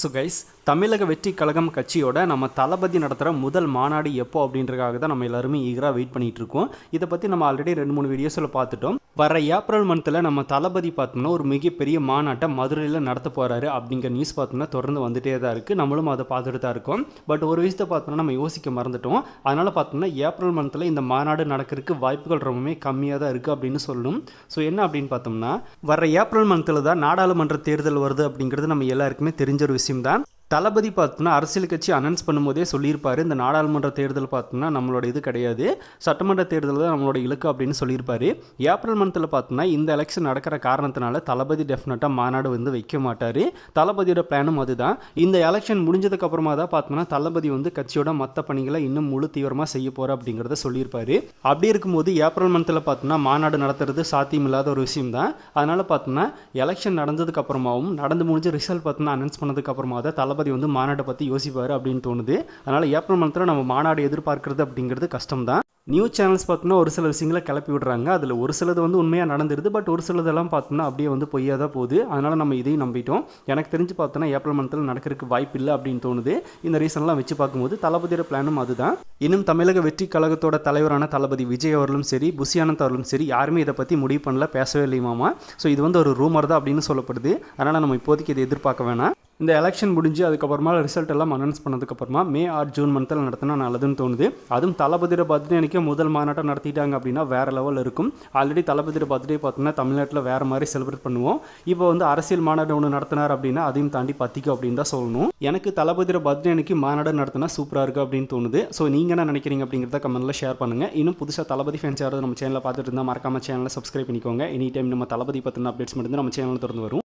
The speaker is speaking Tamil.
ஸோ கைஸ் தமிழக வெற்றி கழகம் கட்சியோட நம்ம தளபதி நடத்துகிற முதல் மாநாடு எப்போ அப்படின்றதுக்காக தான் நம்ம எல்லாருமே ஈகராக வெயிட் பண்ணிகிட்டு இருக்கோம். இதை பற்றி நம்ம ஆல்ரெடி ரெண்டு மூணு வீடியோஸில் பார்த்துட்டோம். வர ஏப்ரல் மந்தில் நம்ம தளபதி பார்த்தோம்னா ஒரு மிகப்பெரிய மாநாட்டை மதுரையில் நடத்த போகிறாரு அப்படிங்கிற நியூஸ் பார்த்தோம்னா தொடர்ந்து வந்துட்டே தான் இருக்குது நம்மளும் அதை பார்த்துட்டு தான் இருக்கோம். பட் ஒரு விஷயத்தை பார்த்தோம்னா நம்ம யோசிக்க மறந்துட்டோம். அதனால் பார்த்தோம்னா ஏப்ரல் மந்தில் இந்த மாநாடு நடக்கிறதுக்கு வாய்ப்புகள் ரொம்பவே கம்மியாக தான் இருக்குது அப்படின்னு சொல்லணும் ஸோ என்ன அப்படின்னு பார்த்தோம்னா வர ஏப்ரல் மந்தில் தான் நாடாளுமன்ற தேர்தல் வருது அப்படிங்கிறது நம்ம எல்லாருக்குமே தெரிஞ்ச ஒரு விஷயம். isimden. தளபதி பார்த்தோன்னா அரசியல் கட்சி அனௌன்ஸ் பண்ணும்போதே சொல்லியிருப்பாரு. இந்த நாடாளுமன்ற தேர்தல் பார்த்தோன்னா நம்மளோட இது கிடையாது. சட்டமன்ற தேர்தல் தான் நம்மளோட இலக்கு அப்படின்னு சொல்லியிருப்பார். ஏப்ரல் மந்தில் பார்த்தோன்னா இந்த எலெக்ஷன் நடக்கிற காரணத்தினால தளபதி டெஃபினட்டாக மாநாடு வந்து வைக்க மாட்டார். தளபதியோட பிளானும் அதுதான். இந்த எலெக்ஷன் முடிஞ்சதுக்கப்புறமா தான் பார்த்தோம்னா தளபதி வந்து கட்சியோட மற்ற பணிகளை இன்னும் முழு தீவிரமாக செய்ய போகிற அப்படிங்கிறத சொல்லியிருப்பார். அப்படி இருக்கும்போது ஏப்ரல் மந்தில் பார்த்தோம்னா மாநாடு நடத்துறது சாத்தியமில்லாத ஒரு விஷயம் தான். அதனால் பார்த்தோம்னா எலெக்ஷன் நடந்ததுக்கப்புறமாவும் நடந்து முடிஞ்ச ரிசல்ட் பார்த்தோம்னா அனௌன்ஸ் பண்ணதுக்கு அப்புறமா தான் தளபதி வந்து மாநாட்டை பற்றி யோசிப்பார் அப்படின்னு தோணுது. அதனால் ஏப்ரல் மந்தில் நம்ம மாநாடு எதிர்பார்க்கறது அப்படிங்கிறது கஷ்டம் தான் நியூஸ் சேனல்ஸ் பார்த்தோம்னா ஒரு சில விஷயங்களை கிளப்பி விடுறாங்க. அதில் ஒரு சிலது வந்து உண்மையாக நடந்துருது. பட் ஒரு சிலதெல்லாம் பார்த்தோம்னா அப்படியே வந்து பொய்யா தான் போகுது. அதனால் நம்ம இதையும் நம்பிட்டோம். எனக்கு தெரிஞ்சு பார்த்தோன்னா ஏப்ரல் மந்தில் நடக்கிறதுக்கு வாய்ப்பு இல்லை அப்படின்னு தோணுது. இந்த ரீசன்லாம் வச்சு பார்க்கும்போது தளபதியோட பிளானும் அதுதான். இன்னும் தமிழக வெற்றி கழகத்தோட தலைவரான தளபதி விஜய் அவர்களும் சரி புஷியானந்த் அவர்களும் சரி யாருமே இதை பற்றி முடிவு பண்ணல. பேசவே இல்லையுமாமா ஸோ இது வந்து ஒரு ரூமர் தான் அப்படின்னு சொல்லப்படுது. அதனால் நம்ம இப்போதைக்கு இதை எதிர்பார்க்க வேணாம். இந்த எலெக்ஷன் முடிஞ்சு அதுக்கப்புறமா ரிசல்ட் எல்லாம் அனௌன்ஸ் பண்ணதுக்கப்புறமா மே ஆர் ஜூன் மந்தில் நடத்தினா நல்லதுன்னு தோணுது. அதுவும் தளபதியோட பர்த்டே அன்றைக்கி முதல் மாநாட்டம் நடத்திட்டாங்க அப்படின்னா வேறு லெவலில் இருக்கும். ஆல்ரெடி தளபதியோட பர்த்டே பார்த்தோம்னா தமிழ்நாட்டில் வேறு மாதிரி செலிப்ரேட் பண்ணுவோம். இப்போ வந்து அரசியல் மாநாடு ஒன்று நடத்தினார் அப்படின்னா அதையும் தாண்டி பத்திக்கும் அப்படின்னு தான் சொல்லணும். எனக்கு தளபதியோட பர்த்டே எனக்கு மாநாடு நடத்தினா சூப்பராக இருக்குது அப்படின்னு தோணுது. ஸோ நீங்கள் என்ன நினைக்கிறீங்க அப்படிங்கிறத கமெண்ட்டில் ஷேர் பண்ணுங்கள் இன்னும் புதுசாக தளபதி ஃபேன்ஸ் யாராவது நம்ம சேனலில் பார்த்துட்டு இருந்தால் மறக்காம சேனலை சப்ஸ்கிரைப் பண்ணிக்கோங்க. எனி டைம் நம்ம தளபதி பற்றின அப்டேட்ஸ் மட்டும் நம்ம சேனலில் திறந்து வரும்.